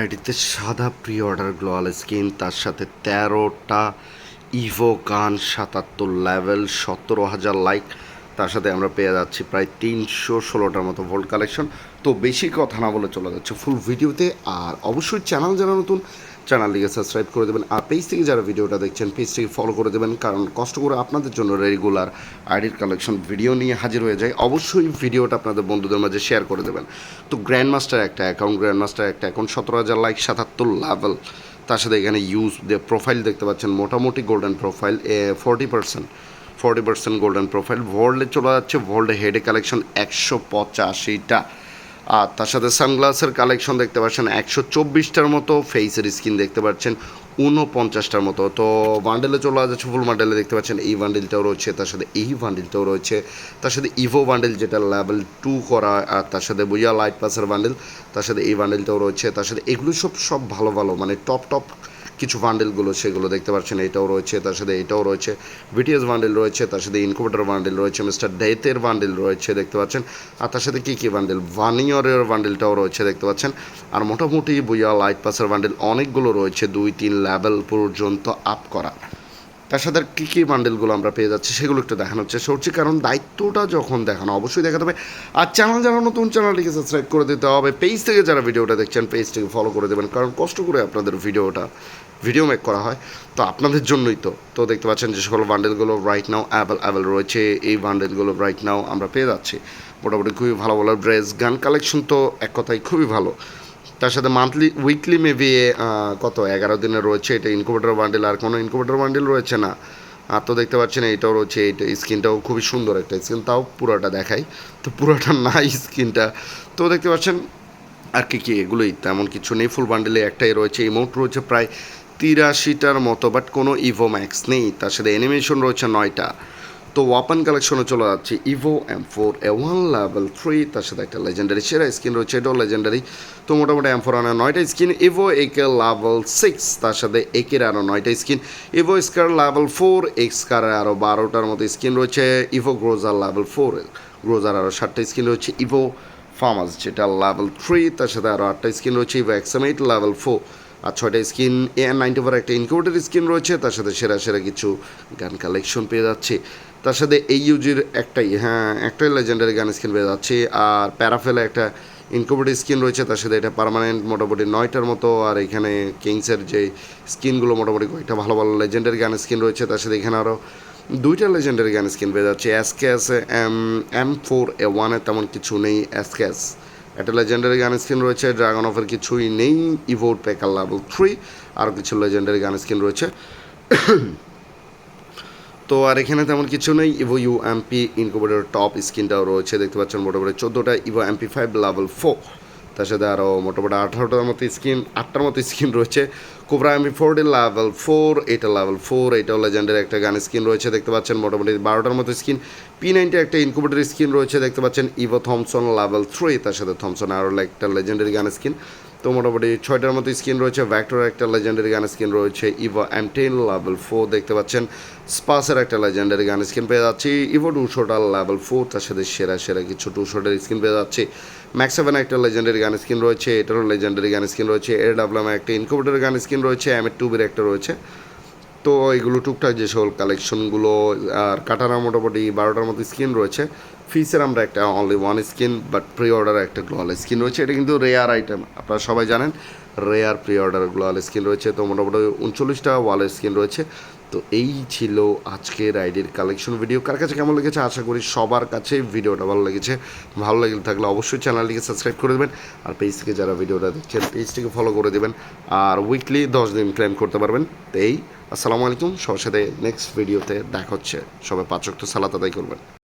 আইডিতে সাদা pre order গ্লোয়াল skin, তার সাথে তেরোটা ইভো গান, সাতাত্তর লেভেল, সতেরো হাজার লাইক। তার সাথে আমরা পেয়ে যাচ্ছি প্রায় তিনশো ষোলোটার মতো ভোল্ট কালেকশন তো বেশি কথা না বলে চলে যাচ্ছে ফুল ভিডিওতে আর অবশ্যই চ্যানেল যারা নতুন চ্যানেলটিকে সাবস্ক্রাইব করে দেবেন। আর পেজ থেকে যারা ভিডিওটা দেখছেন পেজটিকে ফলো করে দেবেন, কারণ কষ্ট করে আপনাদের জন্য রেগুলার আইডির কালেকশন ভিডিও নিয়ে হাজির হয়ে যায় অবশ্যই ভিডিওটা আপনাদের বন্ধুদের মাঝে শেয়ার করে দেবেন। তো গ্র্যান্ড মাস্টার একটা অ্যাকাউন্ট গ্র্যান্ড মাস্টার একটা অ্যাকাউন্ট সতেরো হাজার লাইক সাতাত্তর লেভেল তার সাথে এখানে ইউজ প্রোফাইল দেখতে পাচ্ছেন। মোটামুটি গোল্ডেন প্রোফাইল এ forty percent forty percent golden profile ভোল্ডে চলে যাচ্ছে ভোল্ডে হেডে কালেকশন একশো পঁচাশিটা। আর তার সাথে সানগ্লাসের কালেকশন দেখতে পাচ্ছেন, একশো চব্বিশটার মতো ফেসের স্কিন দেখতে পাচ্ছেন উনপঞ্চাশটার মতো। তো বান্ডেলে চলে যাচ্ছে ফুল বান্ডেলে দেখতে পাচ্ছেন, এই বান্ডেলটাও রয়েছে, তার সাথে এই বান্ডেলটাও রয়েছে, তার সাথে ইভো বান্ডেল যেটা লেভেল টু করা, আর তার সাথে বুঝা লাইট পাসের বান্ডেল তার সাথে এই বান্ডেলটাও রয়েছে, তার সাথে এগুলো সব সব ভালো ভালো মানে টপ টপ কিছু বান্ডেলগুলো সেগুলো দেখতে পাচ্ছেন, এটাও রয়েছে, তার সাথে এটাও রয়েছে ভিটিএস বান্ডেল রয়েছে, তার সাথে ইনকুবেটার বান্ডেল রয়েছে মিস্টার ডেথের বান্ডেল রয়েছে, দেখতে পাচ্ছেন, আর তার সাথে কী কী বান্ডেল ভানিয়রের বান্ডেলটাও রয়েছে, দেখতে পাচ্ছেন, আর মোটামুটি বুয়া লাইট পাসের বান্ডেল অনেকগুলো রয়েছে, দুই, তিন লেভেল পর্যন্ত আপ করা। তার সাথে আর কী কী বান্ডেলগুলো আমরা পেয়ে যাচ্ছি সেগুলো একটু দেখানোর চেষ্টা করছি। কারণ দায়িত্বটা যখন দেখানো, অবশ্যই দেখাতে হবে। আর চ্যানেল যারা নতুন চ্যানেলটিকে সাবস্ক্রাইব করে দিতে হবে। পেজ থেকে যারা ভিডিওটা দেখছেন পেজটিকে ফলো করে দেবেন। কারণ কষ্ট করে আপনাদের ভিডিওটা ভিডিও মেক করা হয়। তো আপনাদের জন্যই তো। তো দেখতে পাচ্ছেন যে সকল বান্ডেলগুলো রাইট নাও অ্যাভেল অ্যাভেল রয়েছে। এই বান্ডেলগুলো রাইট নাও আমরা পেয়ে যাচ্ছি। মোটামুটি খুবই ভালো ভালো ড্রেস গান কালেকশন তো এক কথায় খুবই ভালো। তার সাথে মান্থলি উইকলি মেবি কত? এগারো দিনে রয়েছে, এটা ইনকুবেটার বান্ডেল আর কোনো ইনকুবেটার বান্ডেল রয়েছে না। আর তো দেখতে পাচ্ছেন এইটাও রয়েছে এইটা স্কিনটাও খুবই সুন্দর একটা স্কিন তাও পুরোটা দেখাই। তো পুরোটা নাই স্কিনটা তো দেখতে পাচ্ছেন, আর কি কি এগুলোই, তেমন কিছু নেই ফুল বান্ডেলে একটাই রয়েছে ইমোট রয়েছে প্রায় তিরাশিটার মতো বাট কোনো ইভো ম্যাক্স নেই। তার সাথে অ্যানিমেশন রয়েছে নয়টা। তো ওয়াপন কালেকশনে চলে যাচ্ছে। Evo M four A one level three তার সাথে একটা লেজেন্ডারি সেরা স্কিন রয়েছে, এটাও লেজেন্ডারি তো মোটামুটি এম ফোর আনার নয়টা skin evo AK level six তার সাথে একের আরও নয়টা skin evo scar level four এক্সকারের আরও বারোটার মতো স্কিন রয়েছে। Evo Groza level four Groza আরও সাতটা স্কিন রয়েছে। ইভো ফার্মাস যেটা লেভেল থ্রি তার সাথে আরও আটটা স্কিন রয়েছে। Evo XM eight level four আর ছয়টা স্কিন এ নাইনটি ফোর একটা ইনকিউবেটার স্কিন রয়েছে। তার সাথে সেরা সেরা কিছু গান কালেকশন পেয়ে যাচ্ছে। তার সাথে এই ইউজির একটাই হ্যাঁ একটাই লেজেন্ডারি গান স্কিন পেয়ে যাচ্ছে। আর প্যারাফেলে একটা ইনকিউবেটার স্কিন রয়েছে, তার সাথে এটা পার্মানেন্ট মোটামুটি নয়টার মতো। আর এখানে কিংসের যে স্কিনগুলো মোটামুটি কয়েকটা ভালো ভালো লেজেন্ডারি গান স্কিন রয়েছে, তার সাথে এখানে আরও দুইটা লেজেন্ডারি গান স্কিন পেয়ে যাচ্ছে। SKS M M four A ওয়ানে তেমন কিছু নেই। এসকেএস একটা লেজেন্ডারি গান স্কিন রয়েছে। ড্রাগন অফের কিছুই নেই। ইভোট পেকার লেভেল থ্রি আরও কিছু লেজেন্ডারি গান স্কিন রয়েছে। তো আর এখানে তেমন কিছু নেই। Evo U MP incubator top স্ক্রিনটাও রয়েছে। দেখতে পাচ্ছেন মোটামুটি চোদ্দোটা evo MP five level four তার সাথে আরও মোটামুটি আঠারোটার মতো স্ক্রিন, আটটার মতো স্ক্রিন রয়েছে। Cobra MP forty level four এটা লেভেল ফোর এটাও লেজেন্ডের একটা গান স্ক্রিন রয়েছে। দেখতে পাচ্ছেন মোটামুটি বারোটার মতো স্ক্রিন। পি নাইনটি একটা ইনকুবেটর স্ক্রিন রয়েছে। দেখতে পাচ্ছেন ইভো থমসন লেভেল থ্রি তার সাথে থমসন আরও একটা লেজেন্ডারি গান স্কিন তো মোটামুটি ছয়টার মতো স্ক্রিন রয়েছে। ভ্যাক্টর একটা লেজেন্ডারি গান স্ক্রিন রয়েছে। Evo M ten level four দেখতে পাচ্ছেন। স্পাসের একটা লেজেন্ডারি গান স্ক্রিন পেয়ে যাচ্ছি। ইভো টুশোটার লেভেল ফোর তার সাথে সেরা সেরা কিছু টুশোটার স্কিন পেয়ে যাচ্ছি। ম্যাক্স সেভেন একটা লেজেন্ডারি গান স্ক্রিন রয়েছে। এটারও লেজেন্ডারি গান স্ক্রিন রয়েছে। এর ডাবলামে একটা ইনকুবেটার গান স্ক্রিন রয়েছে। এম এর টুবির একটা রয়েছে। তো এগুলো টুকটাক যে সকল কালেকশনগুলো আর কাটারা মোটামুটি বারোটার মতো স্কিন রয়েছে। ফিসের আমরা একটা only one skin but pre order একটা গ্লোয়াল স্কিন রয়েছে। এটা কিন্তু রেয়ার আইটেম আপনারা সবাই জানেন rare pre order global skin রয়েছে। তো মোটামুটি উনচল্লিশটা ওয়ালের স্কিন রয়েছে। তো এই ছিল আজকে রাইডের কালেকশন ভিডিও কার কাছে কেমন লেগেছে? আশা করি সবার কাছে ভিডিওটা ভালো লেগেছে। ভালো লাগলে থাকলে অবশ্যই চ্যানেলটিকে সাবস্ক্রাইব করে দেবেন আর পেজ থেকে যারা ভিডিওটা দেখছেন পেজটিকে ফলো করে দেবেন আর উইকলি দশ দিন ক্লেম করতে পারবেন। তো এই, আসসালামু আলাইকুম। সবার সাথে নেক্সট ভিডিওতে দেখা হচ্ছে। সবাই পাচক তো সালাত আদায় করবেন।